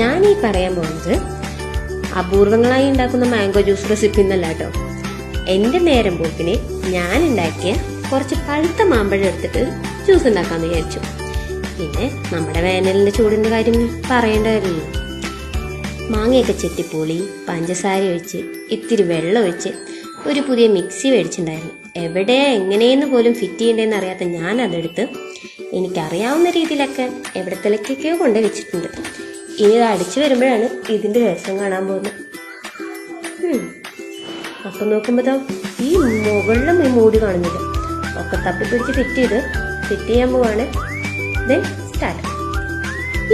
ഞാൻ ഈ പറയാൻ പോകുന്നത് അപൂർവങ്ങളായി ഉണ്ടാക്കുന്ന മാംഗോ ജ്യൂസ് റെസിപ്പി എന്നല്ല കേട്ടോ എന്റെ നേരം പോക്കിന് ഞാൻ ഉണ്ടാക്കിയ കുറച്ച് പഴുത്ത മാമ്പഴം എടുത്തിട്ട് ജ്യൂസ് ഉണ്ടാക്കാമെന്ന് വിചാരിച്ചു. പിന്നെ നമ്മുടെ വേനലിന്റെ ചൂടിന്റെ കാര്യം പറയേണ്ടതല്ലോ മാങ്ങയൊക്കെ ചെത്തിപ്പൊളി പഞ്ചസാര ഒഴിച്ച് ഇത്തിരി വെള്ളം ഒഴിച്ച് ഒരു പുതിയ മിക്സി മേടിച്ചിട്ടുണ്ടായിരുന്നു. എവിടെ എങ്ങനെയെന്ന് പോലും ഫിറ്റ് ചെയ്യേണ്ടതെന്ന് അറിയാത്ത ഞാൻ അതെടുത്ത് എനിക്കറിയാവുന്ന രീതിയിലൊക്കെ എവിടത്തിലേക്കൊക്കെയോ കൊണ്ട് വെച്ചിട്ടുണ്ട്. ഇനി ഇത് അടിച്ചു വരുമ്പോഴാണ് ഇതിന്റെ രസം കാണാൻ പോകുന്നത്. അപ്പം നോക്കുമ്പോൾ ഈ മുകളിലും ഈ മൂടി കാണുന്നില്ല. ഒക്കെ തപ്പിപ്പിടിച്ച് ഫിറ്റ് ചെയ്ത് ഫിറ്റ് ചെയ്യാൻ പോവാണ്. Then start.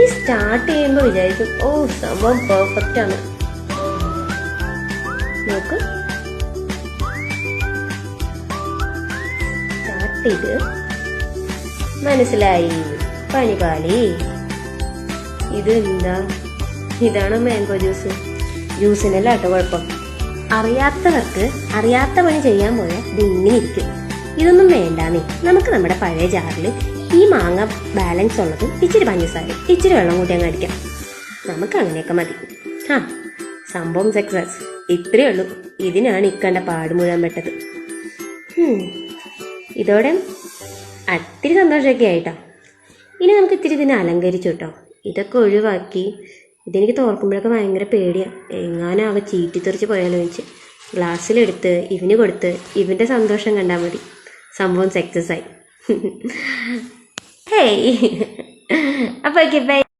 ഈ സ്റ്റാർട്ട് ചെയ്യുമ്പോൾ വിചാരിക്കും ഓ സംഭവം പെർഫെക്റ്റ് ആണ്. നോക്ക്. സ്റ്റാർട്ട് ചെയ്ത് മനസ്സിലായി. പണിപാളി ഇത് എന്താ ഇതാണ് മാംഗോ ജ്യൂസ് ജ്യൂസിനല്ല കേട്ടോ കുഴപ്പം. അറിയാത്തവർക്ക് അറിയാത്ത പണി ചെയ്യാൻ പോയാൽ ഇത് ഇങ്ങനെ ഇരിക്കും. ഇതൊന്നും വേണ്ടാന്നേ. നമുക്ക് നമ്മുടെ പഴയ ജാറിൽ ഈ മാങ്ങ ബാലൻസ് ഉള്ളത് ഇച്ചിരി പഞ്ചസാര ഇച്ചിരി വെള്ളം കൂട്ടി അങ്ങ് അടിക്കാം. നമുക്ക് അങ്ങനെയൊക്കെ മതി. ആ സംഭവം സക്സസ് ഇത്രയേ ഉള്ളൂ. ഇതിനാണ് ഇക്കണ്ട പാട് മുഴുവൻ പെട്ടത്. ഇതോടെ അത്തിരി സന്തോഷമൊക്കെ ആയിട്ടോ. ഇനി നമുക്ക് ഇത്തിരി ഇതിനെ അലങ്കരിച്ചു കേട്ടോ ഇതൊക്കെ ഒഴിവാക്കി. ഇതെനിക്ക് തോർക്കുമ്പോഴൊക്കെ ഭയങ്കര പേടിയാണ് എങ്ങാനും അവ ചീറ്റിത്തെറിച്ച് പോയാലോ വെച്ച് ഗ്ലാസ്സിലെടുത്ത് ഇവന് കൊടുത്ത് ഇവന്റെ സന്തോഷം കണ്ടാൽ മതി. സംഭവം സക്സസ് ആയി. ഹേയ് അപ്പോൾ ഓക്കെ ബൈ